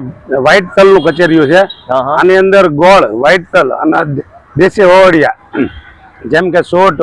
White તલનું કચેરિયું છે. આની અંદર ગોળ વ્હાઈટ તલ અને દેશી હોવડિયા જેમ કે સોટ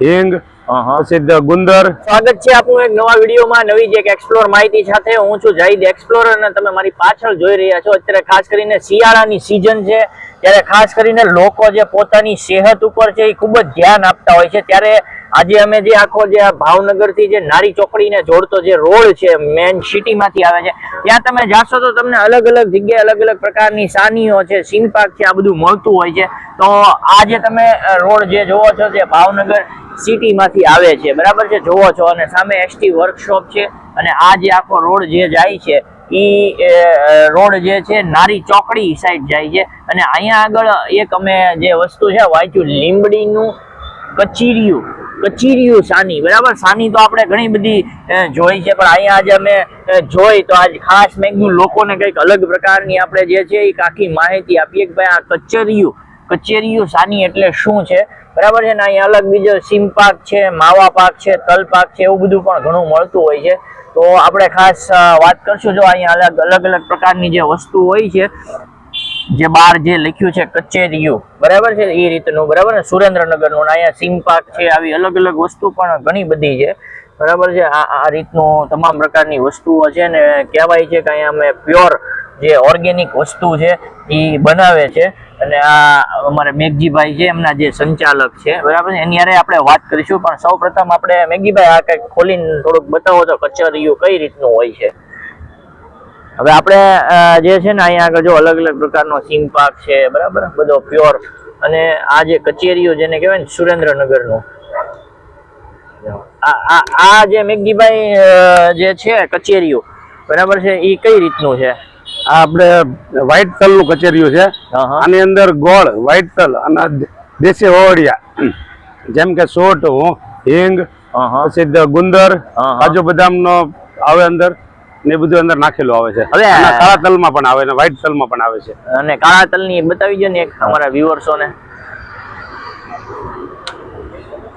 હિંગ હા, હા. ગુંદર. સ્વાગત છે આપનું એક નવા વિડીયોમાં નવી જે એક એક્સપ્લોર માહિતી સાથે. હું છું જાહિદ એક્સપ્લોરર અને તમે મારી પાછળ જોઈ રહ્યા છો. અત્યારે ખાસ કરીને શિયાળાની સિઝન છે. ત્યારે ખાસ કરીને લોકો જે પોતાની સેહત ઉપર છે એ ખૂબ જ ધ્યાન આપતા હોય છે. ત્યારે આજે અમે જે આખો જે આ ભાવનગરથી જે નારી ચોકડીને જોડતો જે રોડ છે મેન સિટીમાંથી આવે છે, ત્યાં તમે જાશો તો તમને અલગ અલગ જગ્યાએ અલગ અલગ પ્રકારની સાનીઓ છે સીનપાક છે, આ બધું મળતું હોય છે. તો આ જે તમે રોડ જે જોવો છો જે ભાવનગર સિટીમાંથી આવે છે. બરાબર છે? જોવો છો અને સામે એસટી વર્કશોપ છે અને આ જે આખો રોડ જે જાય છે, ઈ રોડ જે છે નારી ચોકડી સાઈડ જાય છે. અને અહીંયા આગળ એક અમે જે વસ્તુ છે વાંચ્યું, લીંબડીનું કચીરિયું. કચીરિયું સાની બરાબર? સાની તો આપણે ઘણી બધી જોઈ છે, પણ અહીંયા આજે અમે જોઈ તો આજ ખાસ મેં લોકોને કંઈક અલગ પ્રકારની આપણે જે છે એ આખી માહિતી આપીએ કે ભાઈ આ કચેરિયું કચેરીયું સાની એટલે શું છે? બરાબર છે ને? અહીંયા અલગ બીજો સીમ પાક છે, માવા પાક છે, તલ પાક છે, એવું બધું પણ ઘણું મળતું હોય છે. તો આપણે ખાસ વાત કરશું જો અહીંયા અલગ અલગ અલગ પ્રકારની જે વસ્તુ હોય છે જે બાર જે લખ્યું છે કચેરીઓ, બરાબર છે એ રીતનું, બરાબર ને? સુરેન્દ્રનગરનું અહીંયા સીમ પાર્ક છે, આવી અલગ અલગ વસ્તુ પણ ઘણી બધી છે. બરાબર છે? આ આ રીતનું તમામ પ્રકારની વસ્તુઓ છે ને, કહેવાય છે કે અહીંયા અમે પ્યોર જે ઓર્ગેનિક વસ્તુ છે, એ બનાવે છે. અને આ અમારે મેઘજીભાઈ છે, એમના જે સંચાલક છે, બરાબર છે? એની આપણે વાત કરીશું, પણ સૌ પ્રથમ આપણે મેઘજીભાઈ, આ કંઈક ખોલીને થોડુંક બતાવો તો કચેરીઓ કઈ રીતનું હોય છે? હવે આપણે જે છે ને અહીંયા આગળ જો અલગ અલગ પ્રકારનો સીમ પાક છે બરાબર? બધો પ્યોર અને આ જે કચેરીઓ જેને કહેવાય ને સુરેન્દ્રનગરનું. આ આ આ જે મેઘજીભાઈ જે છે કચેરીઓ બરાબર છે એ કઈ રીતનું છે? આ આપણે વ્હાઈટ તલનું કચેરીઓ છે. આની અંદર ગોળ વ્હાઈટ તલ અને દેશી હોવડિયા જેમ કે સોટ હિંગ. પછી ગુંદર. કાજુ બદામ આવે અંદર. ને બધું અંદર નાખેલું આવે છે. હવે? અને કાળા તલમાં પણ આવે ને વ્હાઈટ તલમાં પણ આવે છે. અને કાળા તલની બતાવી દો ને એક અમારા વ્યુઅર્સોને.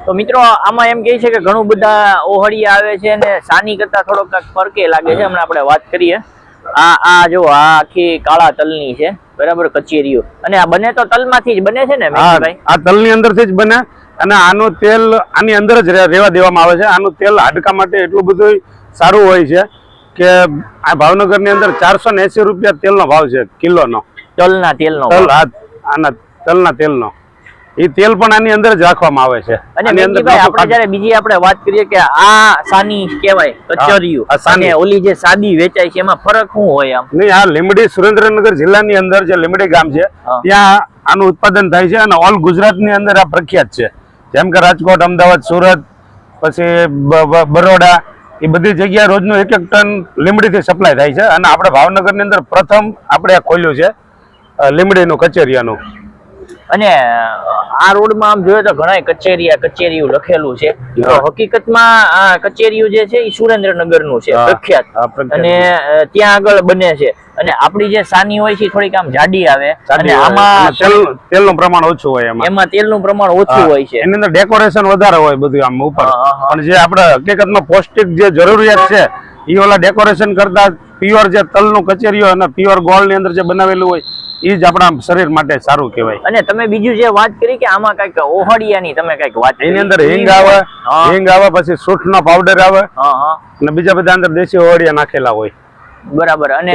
તો મિત્રો આમાં એમ કહે છે કે ઘણું બધા ઓહળી આવે છે ને સાની કરતા થોડોક ફરકે લાગે છે. હમણાં આપણે વાત કરીએ. આ આ જો આ આખી કાળા તલની છે. બરાબર કચેરીઓ. અને આ બને તો તલમાંથી જ બને છે ને આ તલ આ તલની અંદરથી જ બને અને આનું તેલ આની અંદર જ રહેવા દેવામાં આવે છે. આનું તેલ હાડકા માટે એટલું બધું સારું હોય છે. કે આ ભાવનગરની અંદર ચારસો ને એસી રૂપિયા તેલનો ભાવ છે કિલોનો. તલના તેલનો તલ આના તલના તેલનો. એ તેલ પણ આની અંદર જ રાખવામાં આવે છે. અને આપણે જયારે બીજી આપણે વાત કરીએ કે આ સાની કહેવાય કચરિયું અને ઓલી જે સાદી વેચાય છે એમાં ફરક શું હોય આમ? નહીં આ લીમડી સુરેન્દ્રનગર જિલ્લાની અંદર જે લીમડી ગામ છે ત્યાં આનું ઉત્પાદન થાય છે અને ઓલ ગુજરાતની અંદર આ પ્રખ્યાત છે. જેમ કે રાજકોટ અમદાવાદ સુરત પછી બરોડા એ બધી જગ્યાએ રોજનું એક એક ટન લીમડીથી સપ્લાય થાય છે. અને આપણે ભાવનગરની અંદર પ્રથમ આપણે ખોલ્યું છે લીમડીનું કચેરિયાનું. અને આ રોડમાં આમ જોયે તો ઘણા કચેરિયા કચેરીયું લખેલું છે. તો. હકીકતમાં આ કચેરીયું જે છે એ સુરેન્દ્રનગરનું છે પ્રખ્યાત. અને ત્યાં આગળ બને છે. અને આપણી જે સાની હોય છે થોડીક આમ જાડી આવે. અને આમાં તેલ તેલનું પ્રમાણ ઓછું હોય એમાં. એમાં તેલનું પ્રમાણ ઓછું હોય છે. એની અંદર ડેકોરેશન વધારે હોય બધું આમ ઉપર. અને જે આપણે હકીકતમાં પૌષ્ટિક જે જરૂરિયાત છે એ ઓલા ડેકોરેશન કરતા પ્યોર જે તલનું કચેરીઓ અને પ્યોર ગોળની અંદર જે બનાવેલું હોય એ જ આપણા શરીર માટે સારું કહેવાય. અને તમે બીજું જે વાત કરી કે આમાં કંઈક ઓહડિયાની તમે કંઈક વાત એની અંદર હિંગ આવે હિંગ આવે પછી સૂંઠનો પાવડર આવે અને બીજા બધા અંદર દેશી ઓળિયા નાખેલા હોય. બરાબર અને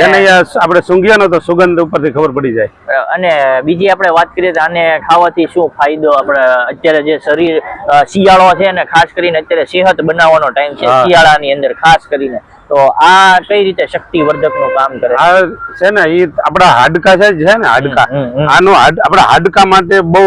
આપણે સૂંઘીએ તો સુગંધ ઉપરથી ખબર પડી જાય. અને બીજી આપણે વાત કરીએ તો આને ખાવાથી શું ફાયદો આપણે અત્યારે જે શરીર શિયાળો છે અને ખાસ કરીને અત્યારે સેહત બનાવવાનો ટાઈમ છે. શિયાળાની અંદર ખાસ કરીને. તો આ કઈ રીતે શક્તિવર્ધકનું કામ કરે? આ છે ને એ આપણા હાડકા છે છે ને હાડકા. આનો. આપણા હાડકા માટે બહુ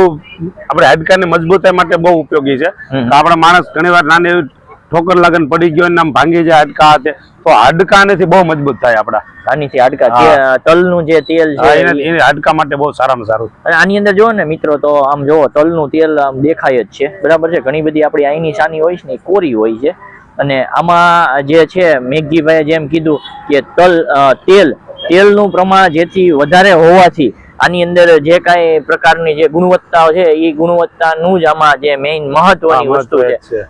આપણે હાડકાની મજબૂતાઈ માટે બહુ ઉપયોગી છે. તો આપણા માણસ ઘણી વાર નાની એવી ઠોકર લગન પડી ગયો ને ભાંગી જાય હાડકા હાથે તો હાડકા આનેથી બહુ મજબૂત થાય આપણા. આનીથી હાડકા તલનું તલનું જે તેલ છે એને હાડકા માટે બહુ સારામાં સારું. અને આની અંદર જો ને મિત્રો તો આમ જો તલનું તેલ આમ દેખાય જ છે. બરાબર છે? ઘણી બધી આપણી આઈની સાની હોય છે ને કોરી હોય છે. અને આમાં જે છે મેઘજીભાઈએ જેમ કીધું કે તલ તેલ તેલનું પ્રમાણ જેથી વધારે હોવાથી આની અંદર જે કાંઈ પ્રકારની જે ગુણવત્તાઓ છે એ ગુણવત્તાનું જ આમાં જે મેઇન મહત્વની વસ્તુ છે.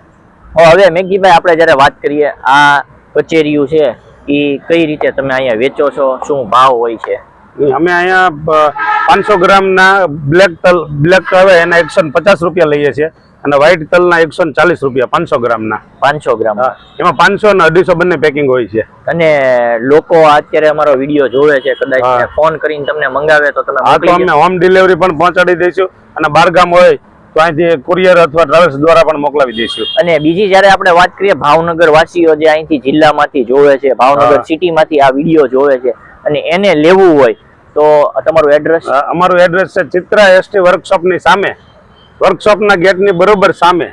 હવે મેઘજીભાઈ આપણે જ્યારે વાત કરીએ આ કચેરીયું છે એ કઈ રીતે તમે અહીંયા વેચો છો? શું ભાવ હોય છે? અમે અહીંયા પાંચસો ગ્રામના બ્લેક તલ બ્લેક આવે એના એકસો પચાસ રૂપિયા લઈએ છીએ. અને વ્હાઈટ તલના એકસો ને ચાલીસ રૂપિયા પાંચસો ગ્રામના. પાંચસો ગ્રામ. એમાં પાંચસો અને અઢીસો બંને પેકિંગ હોય છે. અને લોકો અત્યારે અમારો વીડિયો જોવે છે કદાચ ફોન કરીને તમને મંગાવે તો તમે હા તો મોકલી અમે હોમ ડિલિવરી પણ પહોંચાડી દઈશું અને બારગામ હોય તો અહીંથી કુરિયર અથવા ટ્રાવેલ્સ દ્વારા પણ મોકલાવી દઈશું. અને બીજી જયારે આપણે વાત કરીએ ભાવનગર વાસીઓ જે અહીંથી જિલ્લામાંથી જોવે છે ભાવનગર સિટી સિટીમાંથી આ વીડિયો જોવે છે અને એને લેવું હોય તો તમારું એડ્રેસ અમારું એડ્રેસ છે ચિત્રા એસટી વર્કશોપની સામે. વર્કશોપના ગેટની બરોબર સામે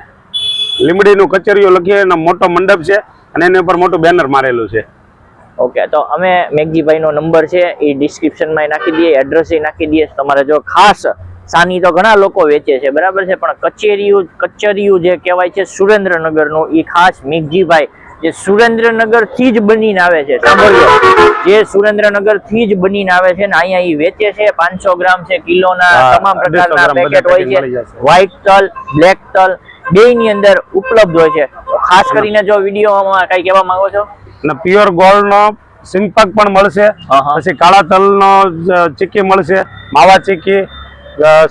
લીમડીનું કચેરીઓ લખીએ એનો મોટો મંડપ છે અને એની ઉપર મોટું બેનર મારેલું છે. ઓકે, તો અમે મેઘજીભાઈનો નંબર છે, એ ડિસ્ક્રિપ્શનમાં નાખી દઈએ એડ્રેસ નાખી દઈએ. તમારે જો ખાસ સાની તો ઘણા લોકો વેચે છે, બરાબર છે? પણ કચેરીયું કચેરીયું જે કહેવાય છે સુરેન્દ્રનગરનું, એ ખાસ મેઘજીભાઈ જે સુરેન્દ્રનગરથી જ બનીને આવે છે સાંભળજો. જે સુરેન્દ્રનગરથી જ બનીને આવે છે ને અહીંયા એ વેચે છે પાંચસો ગ્રામ છે કિલોના તમામ 250 પ્રકારના પેકેટ હોય છે. વ્હાઈટ તલ બ્લેક તલ બેયની અંદર ઉપલબ્ધ હોય છે. ખાસ કરીને જો વિડીયોમાં કઈ કહેવા માંગો છો? અને પ્યોર ગોલ્ડ નો સિમ્પક પણ મળશે. પછી કાળા તલ નો ચીક્કી મળશે. માવા ચીક્કી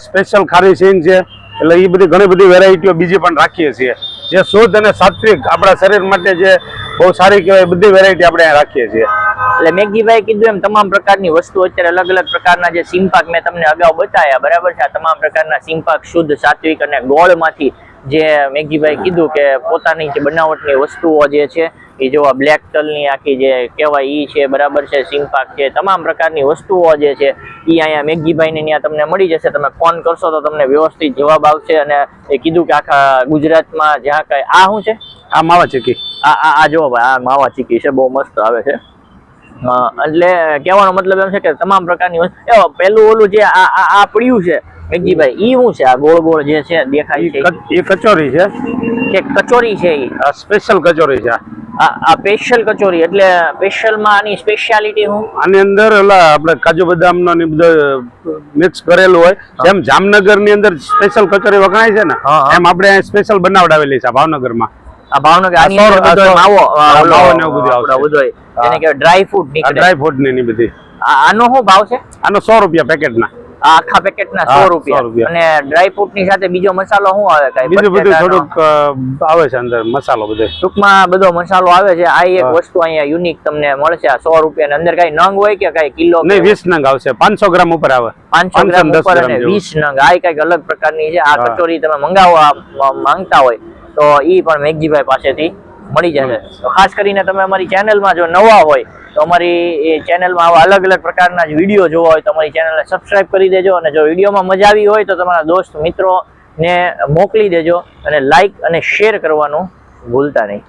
સ્પેશિયલ ખારી સીન છે. એટલે એ બધી ઘણી બધી વેરાયટીઓ બીજી પણ રાખીએ છીએ. જે શુદ્ધ અને સાત્વિક આપણા શરીર માટે જે બહુ સારી કહેવાય, બધી વેરાયટી આપણે રાખીએ છીએ. એટલે મેઘજીભાઈ કીધું એમ, તમામ પ્રકારની વસ્તુ અત્યારે અલગ અલગ પ્રકારના જે સિમ્પાક મેં તમને અગાઉ બતાવ્યા, બરાબર છે? આ તમામ પ્રકારના સિમપાક શુદ્ધ, સાત્વિક અને ગોળમાંથી જે મેગીભાઈ કીધું કે પોતાની જે બનાવટની વસ્તુઓ જે છે એ જો આ બ્લેક તલની આખી જે કહેવાય એ છે બરાબર છે સિંગપાક છે તમામ પ્રકારની વસ્તુઓ જે છે એ અહીંયા મેઘજીભાઈને ત્યાં તમને મળી જશે. તમે ફોન કરશો તો તમને વ્યવસ્થિત જવાબ આવશે અને એ કીધું કે આખા ગુજરાતમાં જ્યાં કઈ આ શું છે? આ માવા ચીકી આ આ આ જો ભાઈ આ માવા ચીકી છે બહુ મસ્ત આવે છે. એટલે કહેવાનો મતલબ એમ છે કે તમામ પ્રકારની વસ્તુ પેલું ઓલું જે આ આ આ પડ્યું છે મેઘજીભાઈ ઈ શું છે આ ગોળ ગોળ જે છે દેખાય છે? એ કચોરી છે. કે કચોરી છે ઈ? સ્પેશિયલ કચોરી છે. આ. સ્પેશિયલ કચોરી એટલે સ્પેશિયલમાં આની સ્પેશિયાલિટી હું આની અંદર એટલે આપણે કાજુ બદામ નો ને બધું મિક્સ કરેલું હોય. જેમ જામનગરની અંદર સ્પેશિયલ કચોરી વખણાય છે ને. એમ આપણે સ્પેશિયલ બનાવડાવેલી છે ભાવનગરમાં આ ભાવનગર આની અંદર માવો માવો ને બધું આવશે. બધું એને કે ડ્રાય ફ્રૂટ નીકળે. ડ્રાય ફ્રૂટની બધી. આનો શું ભાવ છે? આનો સો રૂપિયા પેકેટ ના. આખા પેકેટ ના સો રૂપિયા. અને ડ્રાય ફ્રૂટની સાથે બીજો મસાલો શું આવે કઈ? બીજું બધું થોડુંક આવે છે અંદર મસાલો બધો. ટૂંકમાં બધો મસાલો આવે છે. આ એક વસ્તુ અહીંયા યુનિક તમને મળશે. આ સો રૂપિયા અંદર કઈ નંગ હોય કે કઈ કિલો નહીં વીસ નંગ આવશે. પાંચસો ગ્રામ ઉપર આવે. પાંચસો ગ્રામ ઉપર અને વીસ નંગ. આ કંઈક અલગ પ્રકારની છે. આ કચોરી તમે મંગાવવા માંગતા હોય તો ઈ પણ મેઘજીભાઈ પાસેથી મળી જશે. ખાસ કરીને તમે અમારી ચેનલમાં જો નવા હોય તો અમારી ચેનલમાં આવા અલગ અલગ પ્રકારના વીડિયો જોવા હોય તો અમારી ચેનલને સબસ્ક્રાઇબ કરી દેજો અને જો વિડીયોમાં મજા આવી હોય તો તમારા દોસ્ત મિત્રો ને મોકલી દેજો અને લાઈક અને શેર કરવાનું ભૂલતા નહીં.